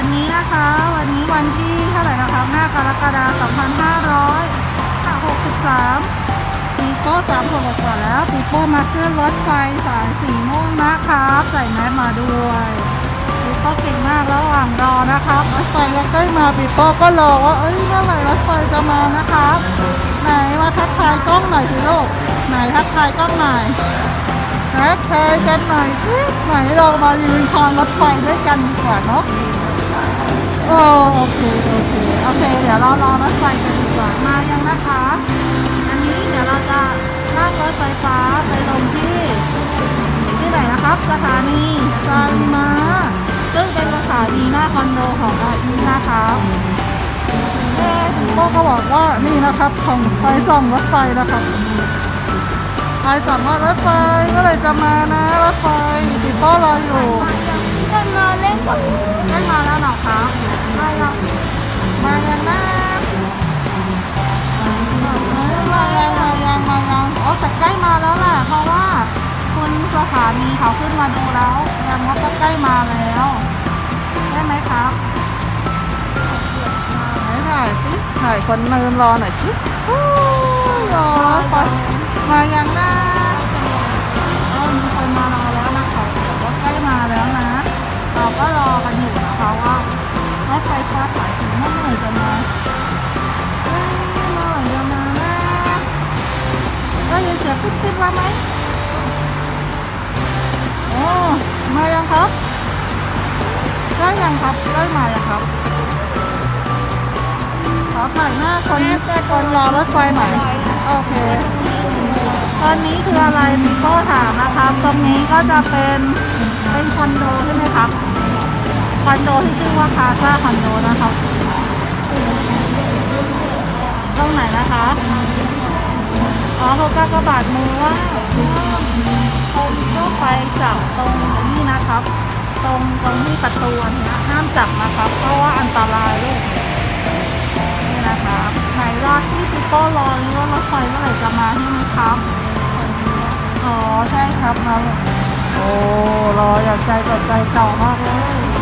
วันนี้นะคะ วันนี้วันที่เท่าไหร่นะคะ5กรกฎาคม2563ปีโป้สามขวบกว่าแล้วปีโป้มาขึ้นรถไฟสายสีม่วงนะครับใส่แมสมาด้วยปีโป้เก่งมากระหว่างรอนะครับรถไฟก็ใกล้มาปีโป้ก็รอว่าเอ้ยเมื่อไหร่รถไฟจะมานะครับ ไหนมาทักทายกล้องหน่อยสิลูกไหนทักทายกล้องหน่อยทักทายกันหน่อยสิไหนเรามายืนคอนรถไฟด้วยกันดีกว่าเนาะ โอเคโอเคโอเค เดี๋ยวเรารอรถไฟกันดีกว่ามายังนะคะ อันนี้เดี๋ยวเราจะนั่งรถไฟฟ้าไปลงที่ ที่ไหนนะครับ สถานีไซมาซึ่งเป็นสถานีหน้าคอนโดของอาอีนะครับเอ๊ะคุณโป้ก็บอกว่านี่นะครับของไฟส่องรถไฟนะครับใครสั่งรถไฟเมื่อไรจะมานะรถไฟติดโต้รออยู่ เล่นมาเล่นก่อนได้มาแล้วเหรอคะมายังมายังนะมายังมายังมายังโอ้แต่ใกล้มาแล้วแหละเพราะว่าคุณสถานีเขาขึ้นมาดูแล้วแสดงว่าก็ใกล้มาแล้วได้ไหมครับไหนถ่ายสิถ่ายคนเนินรอหน่อยสิโอ้ยรอรถไฟมายังนะ ได้ยินเสียงปิ๊บปิ๊บแล้วไหมโอ้มายังครับได้ยังครับได้มายังครับขอถ่ายหน้าคนคนรอรถไฟหน่อยโอเค ตอนนี้คืออะไรมีโก้ถามนะครับ ตรงนี้ก็จะเป็นเป็นคอนโดใช่ไหมครับคอนโดที่ชื่อว่าคาซาคอนโดนะครับตรงไหนนะคะ อ๋อเขากากบาดมือว่าคนก็ไปจับตรงนี้นะครับ ตรงตรงที่ประตูนเนี้ยห้ามจับนะครับ เพราะว่าอันตรายลูกนี่นะครับไหนรอที่ปิโป้รอนี่ว่ารถไฟเมื่อไหร่จะมาใช่ไหมครับอ๋อใช่ครับมาโอ้รออยากใจกับใจเก่ามากเลย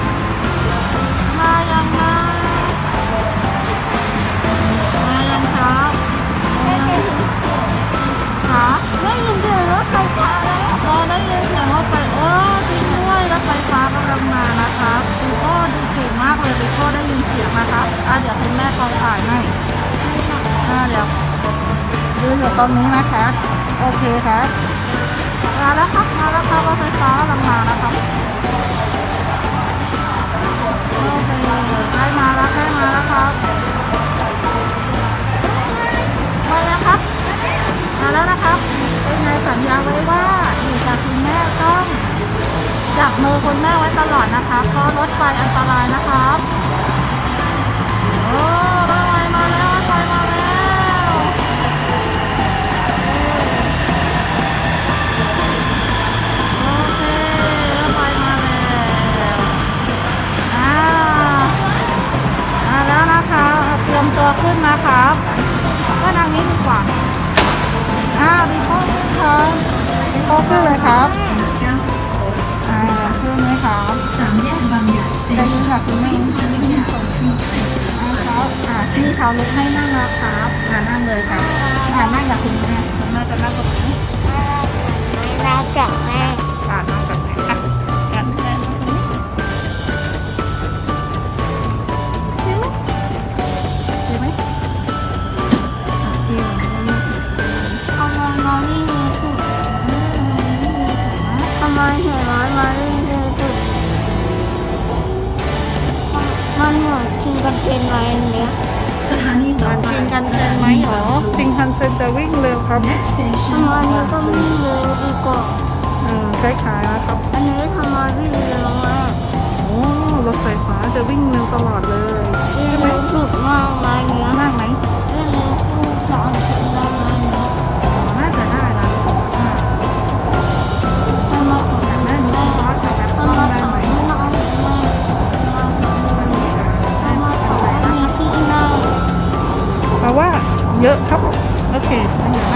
ฟ้ากำลังมานะครับคุณพ่อดูเก่งมากเลยคุณพ่อได้ยินเสียงนะครับอะเดี๋ยวคุณแม่เขาถ่ายให้อะเดี๋ยวดูอยู่ตรงนี้นะคะ โอเคครับมาแล้วครับมาแล้วครับรถไฟฟ้ากำลังมาแล้วครับโอเคใกล้มาแล้วใกล้มาแล้วครับมาแล้วครับมาแล้วนะครับเป็นไงสัญญาไว้ว่าอยู่กับคุณแม่ต้อง จับมือคุณแม่ไว้ตลอดนะครับเพราะรถไฟอันตรายนะครับโอ้รถไฟมาแล้วรถไฟมาแล้วโอเครถไฟมาแล้วอ่ามาแล้วนะคะเตรียมตัวขึ้นนะครับก็ทางนี้ดีกว่าอ่ามีโป๊ขึ้นครับมีโป๊ขึ้นเลยครับ ค่ะคุณแม่ Please mind the gap to ครับอ่าพี่เขาลุกให้นั่งแล้วครับอ่านั่งเลยครับอ่านั่งกับคุณแม่คุณแม่จะนั่งตรงนี้เราจับแม่อ่านั่งกับแม่อะอ่าแม่นั่งตรงนี้ดีไหมดีไหมคือนกันเลยทำไมมาไม่มีสุดอืมสวยมากทำไมเห็นร้อยมาไม่มี มันเหมือนชิงกันเป็นไรอย่างเงี้ย สถานีต่อการไปชิงกันเซ็นไหมเหรอชิงกันเซ็นจะวิ่งเร็วครับ Next ทำ station ไมนี้ก็วิ่งเร็วดีกว่าอืมคล้ายๆนะครับอันนี้ทำไมวิ่งเร็วมากโอ้รถไฟฟ้าจะวิ่งเร็วตลอดเลย วิ่งเร็วสุดมากไหมเนี้ยมากไหม เยอะครับ โอเคเยอะมาก